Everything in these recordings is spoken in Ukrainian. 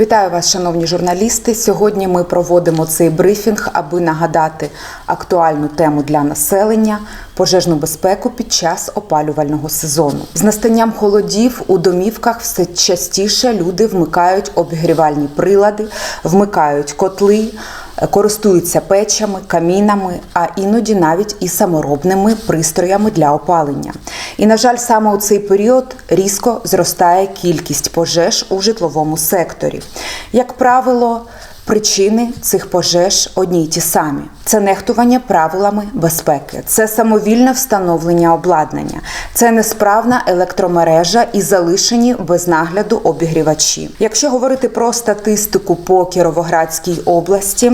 Вітаю вас, шановні журналісти. Сьогодні ми проводимо цей брифінг, аби нагадати актуальну тему для населення пожежну безпеку під час опалювального сезону. З настанням холодів у домівках все частіше люди вмикають обігрівальні прилади, вмикають котли. Користуються печами, камінами, а іноді навіть і саморобними пристроями для опалення. І, на жаль, саме у цей період різко зростає кількість пожеж у житловому секторі. Як правило, причини цих пожеж одні й ті самі: це нехтування правилами безпеки, це самовільне встановлення обладнання, це несправна електромережа і залишені без нагляду обігрівачі. Якщо говорити про статистику по Кіровоградській області,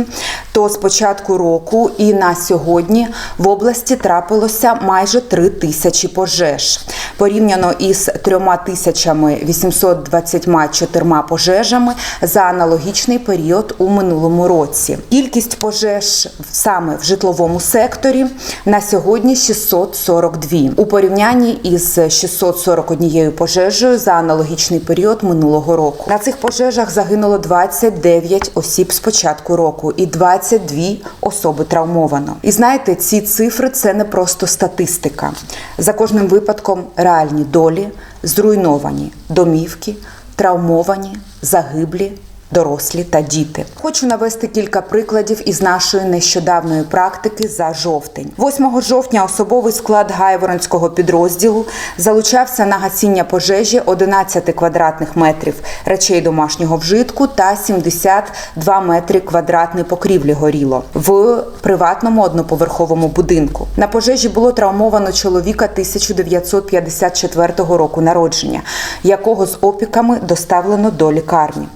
то з початку року і на сьогодні в області трапилося майже 3 тисячі пожеж. Порівняно із 3824 пожежами за аналогічний період у минулому році. Кількість пожеж саме в житловому секторі на сьогодні 642 у порівнянні із 641 пожежею за аналогічний період минулого року. На цих пожежах загинуло 29 осіб з початку року і 22 особи травмовано. І знаєте, ці цифри це не просто статистика. За кожним випадком реальні долі, зруйновані домівки, травмовані, загиблі. Дорослі та діти. Хочу навести кілька прикладів із нашої нещодавної практики за жовтень. 8 жовтня особовий склад Гайворонського підрозділу залучався на гасіння пожежі 11 квадратних метрів речей домашнього вжитку та 72 метри квадратної покрівлі горіло в приватному одноповерховому будинку. На пожежі було травмовано чоловіка 1954 року народження, якого з опіками доставлено до лікарні.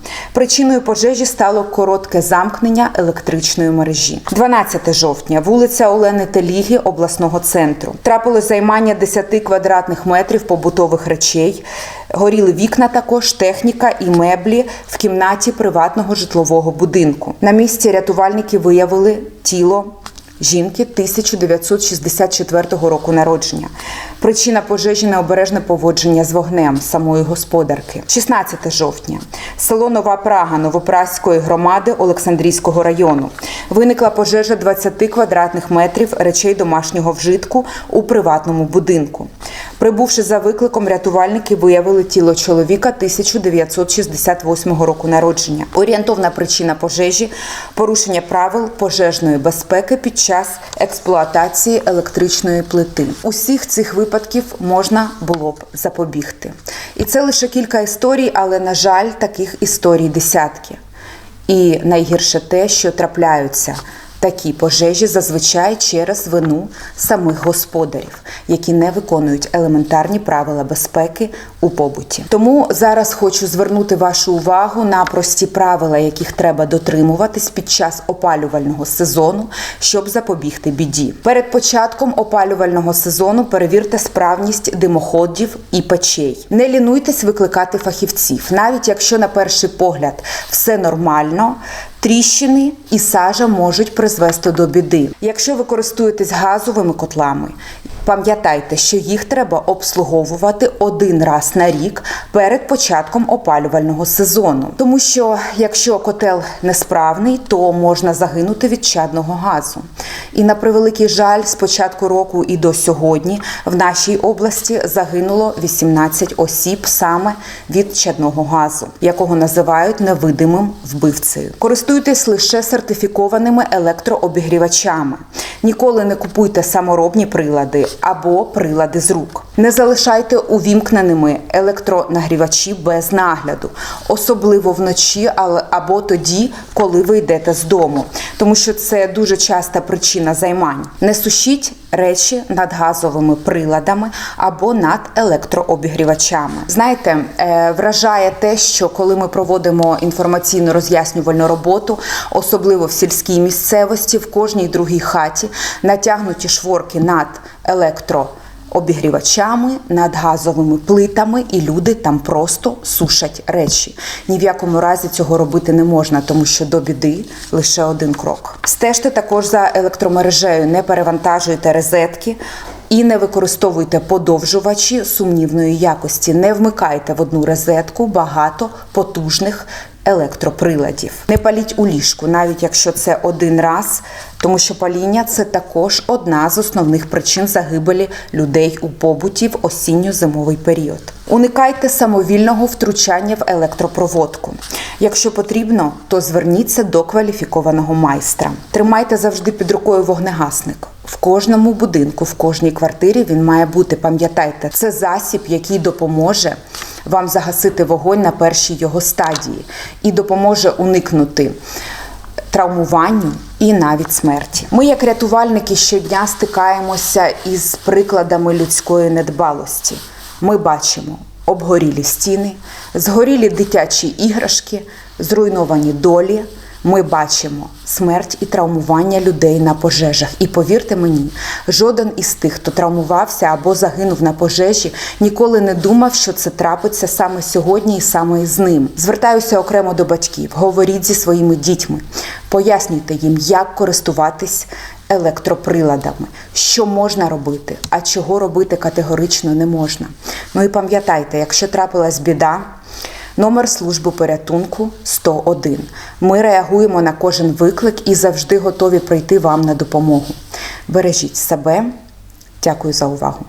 Причиною пожежі стало коротке замкнення електричної мережі. 12 жовтня, вулиця Олени Теліги обласного центру. Трапилось займання 10 квадратних метрів побутових речей. Горіли вікна також, техніка і меблі в кімнаті приватного житлового будинку. На місці рятувальники виявили тіло. Жінки 1964 року народження. Причина пожежі необережне поводження з вогнем самої господарки. 16 жовтня. Село Нова Прага Новопраської громади Олександрійського району. Виникла пожежа 20 квадратних метрів речей домашнього вжитку у приватному будинку. Прибувши за викликом, рятувальники виявили тіло чоловіка 1968 року народження. Орієнтовна причина пожежі порушення правил пожежної безпеки під час експлуатації електричної плити. Усіх цих випадків можна було б запобігти. І це лише кілька історій, але на жаль, таких історій десятки. І найгірше те, що трапляються. Такі пожежі зазвичай через вину самих господарів, які не виконують елементарні правила безпеки у побуті. Тому зараз хочу звернути вашу увагу на прості правила, яких треба дотримуватись під час опалювального сезону, щоб запобігти біді. Перед початком опалювального сезону перевірте справність димоходів і печей. Не лінуйтесь викликати фахівців, навіть якщо на перший погляд все нормально. Тріщини і сажа можуть призвести до біди. Якщо ви користуєтесь газовими котлами, пам'ятайте, що їх треба обслуговувати один раз на рік перед початком опалювального сезону. Тому що якщо котел несправний, то можна загинути від чадного газу. І на превеликий жаль, з початку року і до сьогодні в нашій області загинуло 18 осіб саме від чадного газу, якого називають невидимим вбивцею. Користуйтесь лише сертифікованими електрообігрівачами. Ніколи не купуйте саморобні прилади або прилади з рук. Не залишайте увімкненими електронагрівачі без нагляду, особливо вночі, але або тоді, коли ви йдете з дому, тому що це дуже часта причина займань. Не сушіть речі над газовими приладами або над електрообігрівачами. Знаєте, е, вражає те, що коли ми проводимо інформаційно роз'яснювальну роботу, особливо в сільській місцевості, в кожній другій хаті натягнуті шворки над електро обігрівачами, над газовими плитами, і люди там просто сушать речі. Ні в якому разі цього робити не можна, тому що до біди лише один крок. Стежте також за електромережею, не перевантажуйте розетки. І не використовуйте подовжувачі сумнівної якості. Не вмикайте в одну розетку багато потужних електроприладів. Не паліть у ліжку, навіть якщо це один раз, тому що паління це також одна з основних причин загибелі людей у побуті в осінньо-зимовий період. Уникайте самовільного втручання в електропроводку. Якщо потрібно, то зверніться до кваліфікованого майстра. Тримайте завжди під рукою вогнегасник. В кожному будинку, в кожній квартирі він має бути. Пам'ятайте, це засіб, який допоможе вам загасити вогонь на першій його стадії і допоможе уникнути травмуванню і навіть смерті. Ми, як рятувальники, щодня стикаємося із прикладами людської недбалості. Ми бачимо обгорілі стіни, згорілі дитячі іграшки, зруйновані долі. Ми бачимо смерть і травмування людей на пожежах. І повірте мені, жоден із тих, хто травмувався або загинув на пожежі, ніколи не думав, що це трапиться саме сьогодні і саме з ним. Звертаюся окремо до батьків, говоріть зі своїми дітьми, пояснюйте їм, як користуватись електроприладами, що можна робити, а чого робити категорично не можна. Ну і пам'ятайте, якщо трапилась біда. Номер служби порятунку 101. Ми реагуємо на кожен виклик і завжди готові прийти вам на допомогу. Бережіть себе. Дякую за увагу.